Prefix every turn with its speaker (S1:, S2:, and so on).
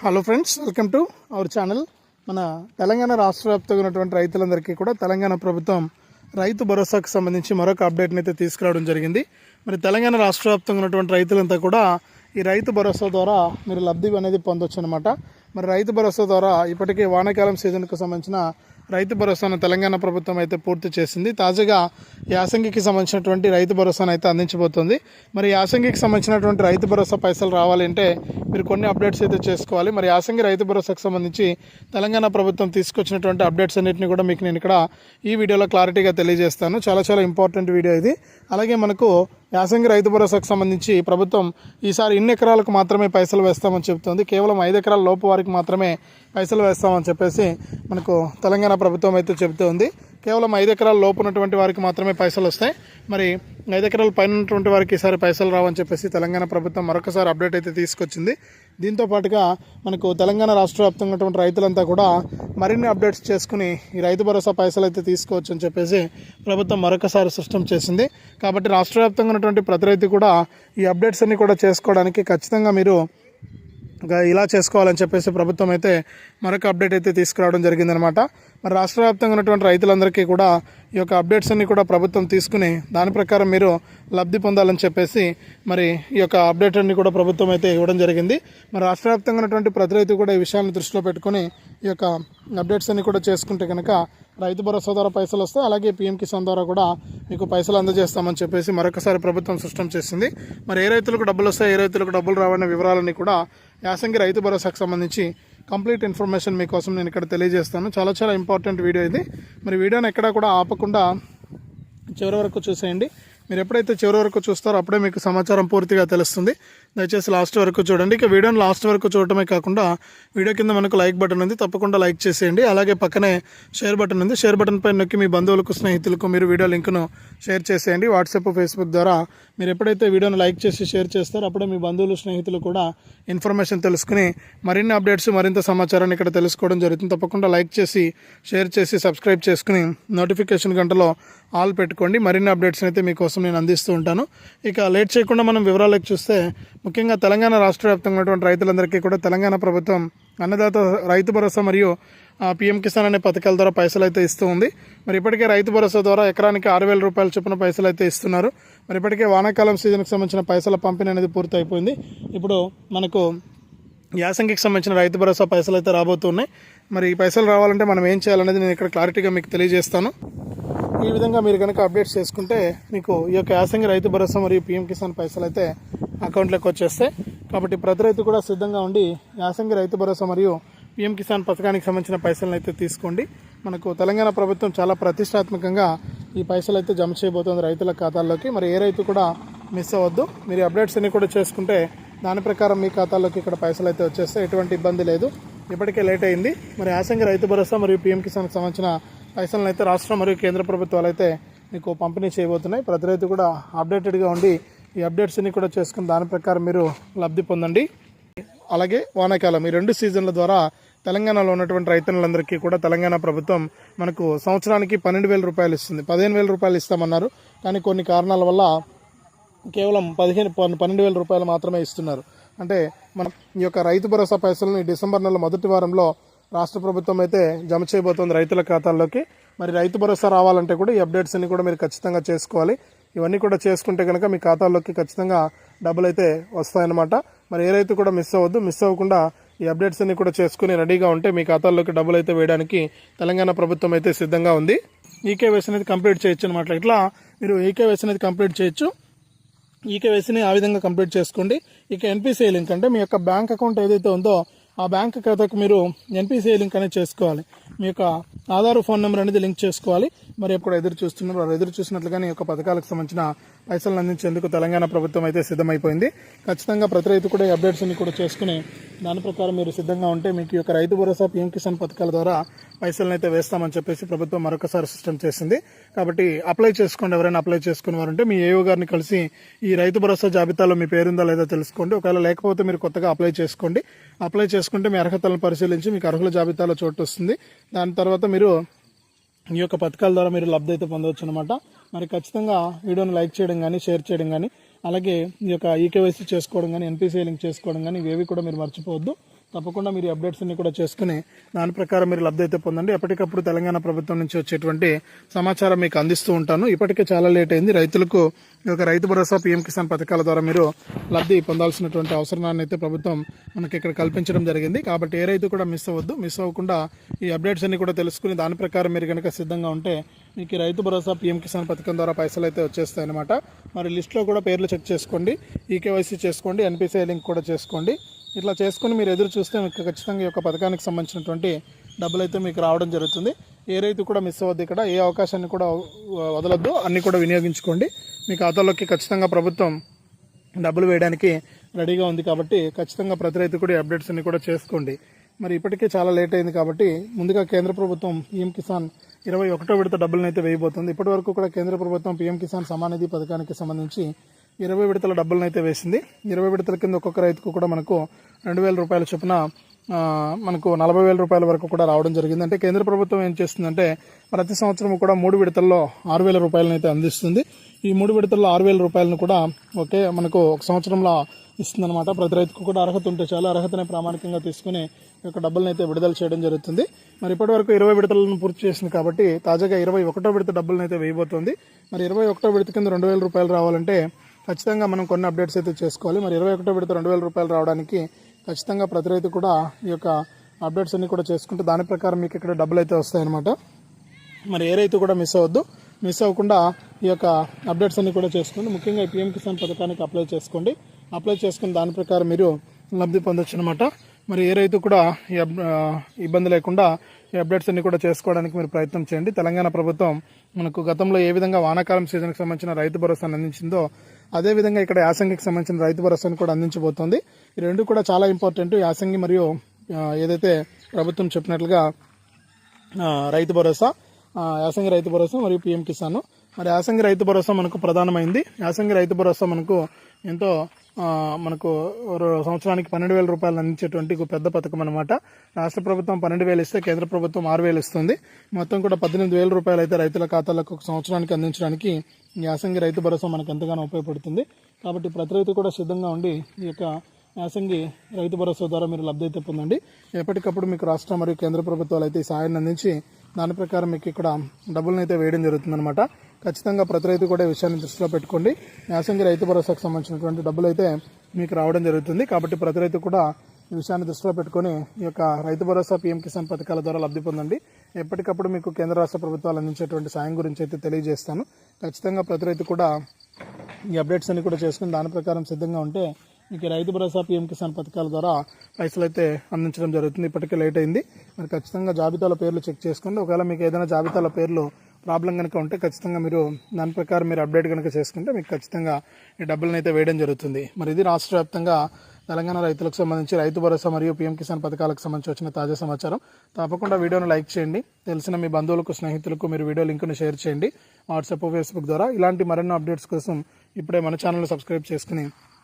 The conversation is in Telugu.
S1: Hello friends welcome to our channel మన తెలంగాణ రాష్ట్ర వ్యాప్తంగా ఉన్నటువంటి రైతులందరికీ కూడా తెలంగాణ ప్రభుత్వం రైతు భరోసాకు సంబంధించి మరొక అప్డేట్ని అయితే తీసుకురావడం జరిగింది. మరి తెలంగాణ రాష్ట్ర వ్యాప్తంగా ఉన్నటువంటి రైతులంతా కూడా ఈ రైతు భరోసా ద్వారా మీరు లబ్ధి అనేది పొందొచ్చు అనమాట మరి రైతు భరోసా ద్వారా ఇప్పటికే వానాకాలం సీజన్కు సంబంధించిన రైతు భరోసాను తెలంగాణ ప్రభుత్వం అయితే పూర్తి చేసింది. తాజాగా యాసంగికి సంబంధించినటువంటి రైతు భరోసాను అయితే అందించబోతుంది. మరి యాసంగికి సంబంధించినటువంటి రైతు భరోసా పైసలు రావాలంటే మీరు కొన్ని అప్డేట్స్ అయితే చేసుకోవాలి. మరి యాసంగి రైతు భరోసాకు సంబంధించి తెలంగాణ ప్రభుత్వం తీసుకొచ్చినటువంటి అప్డేట్స్ అన్నింటినీ కూడా మీకు నేను ఇక్కడ ఈ వీడియోలో క్లారిటీగా తెలియజేస్తాను. చాలా చాలా ఇంపార్టెంట్ వీడియో ఇది. అలాగే మనకు యాసంగి రైతు భరోసాకు సంబంధించి ప్రభుత్వం ఈసారి ఇన్ని ఎకరాలకు మాత్రమే పైసలు వేస్తామని చెబుతుంది. కేవలం ఐదు ఎకరాల లోపు వారికి మాత్రమే పైసలు వేస్తామని చెప్పేసి మనకు తెలంగాణ ప్రభుత్వం అయితే చెబుతోంది కేవలం ఐదు ఎకరాల లోపు ఉన్నటువంటి వారికి మాత్రమే పైసలు వస్తాయి. మరి ఐదు ఎకరాల పైన ఉన్నటువంటి వారికి ఈసారి పైసలు రావని చెప్పేసి తెలంగాణ ప్రభుత్వం మరొకసారి అప్డేట్ అయితే తీసుకొచ్చింది. దీంతో పాటుగా మనకు తెలంగాణ రాష్ట్ర వ్యాప్తంగా ఉన్నటువంటి రైతులంతా కూడా మరిన్ని అప్డేట్స్ చేసుకుని ఈ రైతు భరోసా పైసలు అయితే తీసుకోవచ్చు అని చెప్పేసి ప్రభుత్వం మరొకసారి స్పష్టం చేసింది. కాబట్టి రాష్ట్ర వ్యాప్తంగా ఉన్నటువంటి ప్రతి రైతు కూడా ఈ అప్డేట్స్ అన్ని కూడా చేసుకోవడానికి ఖచ్చితంగా మీరు ఇలా చేసుకోవాలని చెప్పేసి ప్రభుత్వం అయితే మరొక అప్డేట్ అయితే తీసుకురావడం జరిగిందనమాట మరి రాష్ట్ర వ్యాప్తంగా ఉన్నటువంటి రైతులందరికీ కూడా ఈ యొక్క అప్డేట్స్ అన్ని కూడా ప్రభుత్వం తీసుకుని దాని ప్రకారం మీరు లబ్ధి పొందాలని చెప్పేసి మరి ఈ యొక్క అప్డేట్ అన్ని కూడా ప్రభుత్వం అయితే ఇవ్వడం జరిగింది. మరి రాష్ట్ర వ్యాప్తంగా ఉన్నటువంటి ప్రతి రైతు కూడా ఈ విషయాన్ని దృష్టిలో పెట్టుకొని ఈ యొక్క అప్డేట్స్ అన్ని కూడా చేసుకుంటే కనుక రైతు భరోసా ద్వారా పైసలు వస్తాయి. అలాగే పీఎం కిసాన్ ద్వారా కూడా మీకు పైసలు అందజేస్తామని చెప్పేసి మరొకసారి ప్రభుత్వం స్పష్టం చేసింది. మరి ఏ రైతులకు డబ్బులు వస్తాయి ఏ రైతులకు డబ్బులు రావనే వివరాలన్నీ కూడా యాసంగి రైతు భరోసాకు సంబంధించి కంప్లీట్ ఇన్ఫర్మేషన్ మీకోసం నేను ఇక్కడ తెలియజేస్తాను. చాలా చాలా ఇంపార్టెంట్ వీడియో ఇది. మరి వీడియోని ఎక్కడా కూడా ఆపకుండా చివరి వరకు చూసేయండి. మీరు ఎప్పుడైతే చివరి వరకు చూస్తారో అప్పుడే మీకు సమాచారం పూర్తిగా తెలుస్తుంది. దయచేసి లాస్ట్ వరకు చూడండి. ఇక వీడియోని లాస్ట్ వరకు చూడటమే కాకుండా వీడియో కింద మనకు లైక్ బటన్ ఉంది. తప్పకుండా లైక్ చేసేయండి. అలాగే పక్కనే షేర్ బటన్ ఉంది. షేర్ బటన్ పైన నొక్కి మీ బంధువులకు స్నేహితులకు మీరు వీడియో లింక్ను షేర్ చేసేయండి. వాట్సాప్ ఫేస్బుక్ ద్వారా మీరు ఎప్పుడైతే వీడియోని లైక్ చేసి షేర్ చేస్తారో అప్పుడే మీ బంధువులు స్నేహితులు కూడా ఇన్ఫర్మేషన్ తెలుసుకుని మరిన్ని అప్డేట్స్ మరింత సమాచారాన్ని ఇక్కడ తెలుసుకోవడం జరుగుతుంది. తప్పకుండా లైక్ చేసి షేర్ చేసి సబ్స్క్రైబ్ చేసుకుని నోటిఫికేషన్ గంటలో ఆల్ పెట్టుకోండి. మరిన్ని అప్డేట్స్ అయితే మీకోసం నేను అందిస్తూ ఉంటాను. ఇక లేట్ చేయకుండా మనం వివరాలకు చూస్తే ముఖ్యంగా తెలంగాణ రాష్ట్ర వ్యాప్తంగా ఉన్నటువంటి రైతులందరికీ కూడా తెలంగాణ ప్రభుత్వం అన్నదాత రైతు భరోసా మరియు పిఎం కిసాన్ అనే పథకాల ద్వారా పైసలు అయితే ఇస్తూ ఉంది. మరి ఇప్పటికే రైతు భరోసా ద్వారా ఎకరానికి ఆరు వేల రూపాయల చొప్పున పైసలు అయితే ఇస్తున్నారు. మరి ఇప్పటికే వానాకాలం సీజన్కి సంబంధించిన పైసల పంపిణీ అనేది పూర్తి అయిపోయింది ఇప్పుడు మనకు యాసంగికి సంబంధించిన రైతు భరోసా పైసలు అయితే రాబోతున్నాయి. మరి ఈ పైసలు రావాలంటే మనం ఏం చేయాలనేది నేను ఇక్కడ క్లారిటీగా మీకు తెలియజేస్తాను. ఈ విధంగా మీరు కనుక అప్డేట్స్ చేసుకుంటే మీకు ఈ యొక్క యాసంగి రైతు భరోసా మరియు పీఎం కిసాన్ పైసలు అయితే అకౌంట్లోకి వచ్చేస్తాయి. కాబట్టి ప్రతి రైతు కూడా సిద్ధంగా ఉండి యాసంగి రైతు భరోసా మరియు పీఎం కిసాన్ పథకానికి సంబంధించిన పైసలను అయితే తీసుకోండి. మనకు తెలంగాణ ప్రభుత్వం చాలా ప్రతిష్టాత్మకంగా ఈ పైసలు అయితే జమ చేయబోతోంది రైతుల ఖాతాల్లోకి. మరి ఏ రైతు కూడా మిస్ అవ్వద్దు. మీరు అప్డేట్స్ అన్ని కూడా చేసుకుంటే దాని ప్రకారం మీ ఖాతాల్లోకి ఇక్కడ పైసలు అయితే వచ్చేస్తే ఎటువంటి ఇబ్బంది లేదు. ఇప్పటికే లేట్ అయింది. మరి యాసంగి రైతు భరోసా మరియు పీఎం కిసాన్కి సంబంధించిన పైసలను అయితే రాష్ట్ర మరియు కేంద్ర ప్రభుత్వాలు అయితే మీకు పంపిణీ చేయబోతున్నాయి. ప్రతి రైతు కూడా అప్డేటెడ్గా ఉండి ఈ అప్డేట్స్ని కూడా చేసుకుని దాని ప్రకారం మీరు లబ్ధి పొందండి. అలాగే వానాకాలం ఈ రెండు సీజన్ల ద్వారా తెలంగాణలో ఉన్నటువంటి రైతులందరికీ కూడా తెలంగాణ ప్రభుత్వం మనకు సంవత్సరానికి పన్నెండు వేల రూపాయలు ఇస్తుంది. పదిహేను వేల రూపాయలు ఇస్తామన్నారు. కానీ కొన్ని కారణాల వల్ల కేవలం పదిహేను పన్నెండు వేల రూపాయలు మాత్రమే ఇస్తున్నారు. అంటే మనం ఈ యొక్క రైతు భరోసా పైసలను డిసెంబర్ నెల మొదటి వారంలో రాష్ట్ర ప్రభుత్వం అయితే జమ చేయబోతోంది రైతుల ఖాతాల్లోకి. మరి రైతు భరోసా రావాలంటే కూడా ఈ అప్డేట్స్ అన్ని కూడా మీరు ఖచ్చితంగా చేసుకోవాలి. ఇవన్నీ కూడా చేసుకుంటే కనుక మీ ఖాతాల్లోకి ఖచ్చితంగా డబ్బులు అయితే వస్తాయన్నమాట. మరి ఏ రైతు కూడా మిస్ అవ్వద్దు. మిస్ అవ్వకుండా ఈ అప్డేట్స్ అన్ని కూడా చేసుకుని రెడీగా ఉంటే మీ ఖాతాల్లోకి డబ్బులు అయితే వేయడానికి తెలంగాణ ప్రభుత్వం అయితే సిద్ధంగా ఉంది. ఈకేవైసీ అనేది కంప్లీట్ చేయొచ్చు అనమాట ఇట్లా మీరు ఈకేవైసీ అనేది కంప్లీట్ చేయొచ్చు. ఈకేవైసీని ఆ విధంగా కంప్లీట్ చేసుకోండి. ఇక ఎన్పిసిఐ లింక్ అంటే మీ యొక్క బ్యాంక్ అకౌంట్ ఏదైతే ఉందో ఆ బ్యాంక్ ఖాతాకు మీరు ఎన్పిసిఐ లింక్ అనేది చేసుకోవాలి. మీ యొక్క ఆధార్ ఫోన్ నెంబర్ అనేది లింక్ చేసుకోవాలి. మరి ఎప్పుడు ఎదురు చూస్తున్నారు వారు ఎదురు చూసినట్లుగానే ఈ యొక్క పథకాలకు సంబంధించిన పైసలను అందించేందుకు తెలంగాణ ప్రభుత్వం అయితే సిద్ధమైపోయింది. ఖచ్చితంగా ప్రతి రైతు కూడా ఈ అప్డేట్స్ అన్ని కూడా చేసుకుని దాని ప్రకారం మీరు సిద్ధంగా ఉంటే మీకు ఈ యొక్క రైతు భరోసా పీఎం కిసాన్ పథకాల ద్వారా పైసలను అయితే వేస్తామని చెప్పేసి ప్రభుత్వం మరొకసారి సిస్టమ్ చేసింది. కాబట్టి అప్లై చేసుకోండి ఎవరైనా అప్లై చేసుకునేవారంటే మీ ఏఓ గారిని కలిసి ఈ రైతు భరోసా జాబితాలో మీ పేరుందా లేదా తెలుసుకోండి. ఒకవేళ లేకపోతే మీరు కొత్తగా అప్లై చేసుకోండి. అప్లై చేసుకుంటే మీ అర్హతలను పరిశీలించి మీకు అర్హుల జాబితాలో చోటు వస్తుంది. దాని తర్వాత మీరు ఈ యొక్క పథకాల ద్వారా మీరు లబ్ధి అయితే పొందవచ్చు అనమాట మరి ఖచ్చితంగా వీడియోని లైక్ చేయడం కానీ షేర్ చేయడం కానీ అలాగే ఈ యొక్క ఈకేవైసీ చేసుకోవడం కానీ ఎన్పిసిఐ లింక్ చేసుకోవడం కానీ ఇవేవి కూడా మీరు మర్చిపోవద్దు. తప్పకుండా మీరు అప్డేట్స్ అన్ని కూడా చేసుకుని దాని ప్రకారం మీరు లబ్ధి అయితే పొందండి. ఎప్పటికప్పుడు తెలంగాణ ప్రభుత్వం నుంచి వచ్చేటువంటి సమాచారం మీకు అందిస్తూ ఉంటాను. ఇప్పటికే చాలా లేట్ అయింది. రైతులకు ఈ యొక్క రైతు భరోసా పీఎం కిసాన్ పథకాల ద్వారా మీరు లబ్ధి పొందాల్సినటువంటి అవసరాన్ని అయితే ప్రభుత్వం మనకి ఇక్కడ కల్పించడం జరిగింది. కాబట్టి ఏ రైతు కూడా మిస్ అవ్వద్దు. మిస్ అవ్వకుండా ఈ అప్డేట్స్ అన్ని కూడా తెలుసుకుని దాని ప్రకారం మీరు కనుక సిద్ధంగా ఉంటే మీకు రైతు భరోసా పీఎం కిసాన్ పథకం ద్వారా పైసలు అయితే వచ్చేస్తాయి అనమాట మరి లిస్ట్లో కూడా పేర్లు చెక్ చేసుకోండి. ఈకేవైసీ చేసుకోండి. ఎన్పిసిఐ లింక్ కూడా చేసుకోండి. ఇట్లా చేసుకుని మీరు ఎదురు చూస్తే మీకు ఖచ్చితంగా ఈ యొక్క పథకానికి సంబంధించినటువంటి డబ్బులు అయితే మీకు రావడం జరుగుతుంది. ఏ రైతు కూడా మిస్ అవ్వద్దు ఇక్కడ. ఏ అవకాశాన్ని కూడా వదలొద్దు. అన్నీ కూడా వినియోగించుకోండి. మీ ఖాతాలోకి ఖచ్చితంగా ప్రభుత్వం డబ్బులు వేయడానికి రెడీగా ఉంది కాబట్టి ఖచ్చితంగా ప్రతి రైతు కూడా ఈ అప్డేట్స్ అన్ని కూడా చేసుకోండి. మరి ఇప్పటికే చాలా లేట్ అయింది కాబట్టి ముందుగా కేంద్ర ప్రభుత్వం పీఎం కిసాన్ ఇరవై ఒకటో విడత డబ్బులను అయితే వేయబోతుంది. ఇప్పటి వరకు కూడా కేంద్ర ప్రభుత్వం పీఎం కిసాన్ సమానిధి పథకానికి సంబంధించి ఇరవై విడతల డబ్బులను అయితే వేసింది. ఇరవై విడతల కింద ఒక్కొక్క రైతుకు కూడా మనకు రెండు వేల రూపాయల చొప్పున మనకు నలభై వేల రూపాయల వరకు కూడా రావడం జరిగింది. అంటే కేంద్ర ప్రభుత్వం ఏం చేస్తుందంటే ప్రతి సంవత్సరం కూడా మూడు విడతల్లో ఆరు వేల రూపాయలను అయితే అందిస్తుంది. ఈ మూడు విడతల్లో ఆరు వేల రూపాయలను కూడా ఒకే మనకు ఒక సంవత్సరంలో ఇస్తుందన్నమాట. ప్రతి రైతుకు కూడా అర్హత ఉంటే చాలు. అర్హతని ప్రామాణికంగా తీసుకుని యొక్క డబ్బులను అయితే విడుదల చేయడం జరుగుతుంది. మరి ఇప్పటి వరకు ఇరవై విడతలను పూర్తి చేసింది కాబట్టి తాజాగా ఇరవై ఒకటో విడత డబ్బులను అయితే వేయబోతోంది. మరి ఇరవై ఒకటో విడత కింద రెండు వేల రూపాయలు రావాలంటే ఖచ్చితంగా మనం కొన్ని అప్డేట్స్ అయితే చేసుకోవాలి. మరి ఇరవై ఒకటో విడత రెండు వేల రూపాయలు రావడానికి ఖచ్చితంగా ప్రతి రైతు కూడా ఈ యొక్క అప్డేట్స్ అన్ని కూడా చేసుకుంటే దాని ప్రకారం మీకు ఇక్కడ డబ్బులు అయితే వస్తాయన్నమాట. మరి ఏ రైతు కూడా మిస్ అవ్వద్దు. మిస్ అవ్వకుండా ఈ యొక్క అప్డేట్స్ అన్ని కూడా చేసుకోండి. ముఖ్యంగా ఈ పిఎం కిసాన్ పథకానికి అప్లై చేసుకోండి. అప్లై చేసుకుని దాని ప్రకారం మీరు లబ్ధి పొందొచ్చు అనమాట మరి ఏ రైతు కూడా ఈ ఇబ్బంది లేకుండా ఈ అప్డేట్స్ అన్ని కూడా చేసుకోవడానికి మీరు ప్రయత్నం చేయండి. తెలంగాణ ప్రభుత్వం మనకు గతంలో ఏ విధంగా వానాకాలం సీజన్కి సంబంధించిన రైతు భరోసాను అందించిందో అదే విధంగా ఇక్కడ యాసంగికి సంబంధించిన రైతు భరోసాను కూడా అందించబోతోంది. ఈ రెండు కూడా చాలా ఇంపార్టెంట్. యాసంగి మరియు ఏదైతే ప్రభుత్వం చెప్పినట్లుగా రైతు భరోసా యాసంగి రైతు భరోసా మరియు పిఎం కిసాన్. మరి యాసంగి రైతు భరోసా మనకు ప్రధానమైంది. యాసంగి రైతు భరోసా మనకు ఎంతో మనకు సంవత్సరానికి పన్నెండు వేల రూపాయలు అందించేటువంటి ఒక పెద్ద పథకం అనమాట రాష్ట్ర ప్రభుత్వం పన్నెండు వేలు ఇస్తే కేంద్ర ప్రభుత్వం ఆరు వేలు ఇస్తుంది. మొత్తం కూడా పద్దెనిమిది వేల రూపాయలు అయితే రైతుల ఖాతాలకు ఒక సంవత్సరానికి అందించడానికి యాసంగి రైతు భరోసా మనకు ఎంతగానో ఉపయోగపడుతుంది. కాబట్టి ప్రతి రైతు కూడా సిద్ధంగా ఉండి ఈ యొక్క యాసంగి రైతు భరోసా ద్వారా మీరు లబ్ధి అయితే పొందండి. ఎప్పటికప్పుడు మీకు రాష్ట్ర మరియు కేంద్ర ప్రభుత్వాలు అయితే ఈ సాయాన్ని అందించి దాని ప్రకారం మీకు ఇక్కడ డబ్బులను అయితే వేయడం జరుగుతుందన్నమాట. ఖచ్చితంగా ప్రతి రైతు కూడా విషయాన్ని దృష్టిలో పెట్టుకోండి. యాసంగి రైతు భరోసాకు సంబంధించినటువంటి డబ్బులు అయితే మీకు రావడం జరుగుతుంది. కాబట్టి ప్రతి రైతు కూడా ఈ విషయాన్ని దృష్టిలో పెట్టుకొని ఈ యొక్క రైతు భరోసా పీఎం కిసాన్ పథకాల ద్వారా లబ్ధి పొందండి. ఎప్పటికప్పుడు మీకు కేంద్ర రాష్ట్ర ప్రభుత్వాలు అందించేటువంటి సాయం గురించి అయితే తెలియజేస్తాను. ఖచ్చితంగా ప్రతి రైతు కూడా ఈ అప్డేట్స్ అన్ని కూడా చేసుకుని దాని ప్రకారం సిద్ధంగా ఉంటే మీకు రైతు భరోసా పీఎం కిసాన్ పథకాల ద్వారా పైసలు అయితే అందించడం జరుగుతుంది. ఇప్పటికే లేట్ అయింది. మరి ఖచ్చితంగా జాబితాల పేర్లు చెక్ చేసుకోండి. ఒకవేళ మీకు ఏదైనా జాబితాల పేర్లు ప్రాబ్లం కనుక ఉంటే ఖచ్చితంగా మీరు దాని ప్రకారం మీరు అప్డేట్ కనుక చేసుకుంటే మీకు ఖచ్చితంగా ఈ డబ్బులను అయితే వేయడం జరుగుతుంది. మరి ఇది రాష్ట్ర వ్యాప్తంగా తెలంగాణ రైతులకు సంబంధించి రైతు భరోసా మరియు పీఎం కిసాన్ పథకాలకు సంబంధించి వచ్చిన తాజా సమాచారం. తప్పకుండా వీడియోను లైక్ చేయండి. తెలిసిన మీ బంధువులకు స్నేహితులకు మీరు వీడియో లింక్ను షేర్ చేయండి. వాట్సాప్ ఫేస్బుక్ ద్వారా ఇలాంటి మరెన్నో అప్డేట్స్ కోసం ఇప్పుడే మన ఛానల్ సబ్స్క్రైబ్ చేసుకుని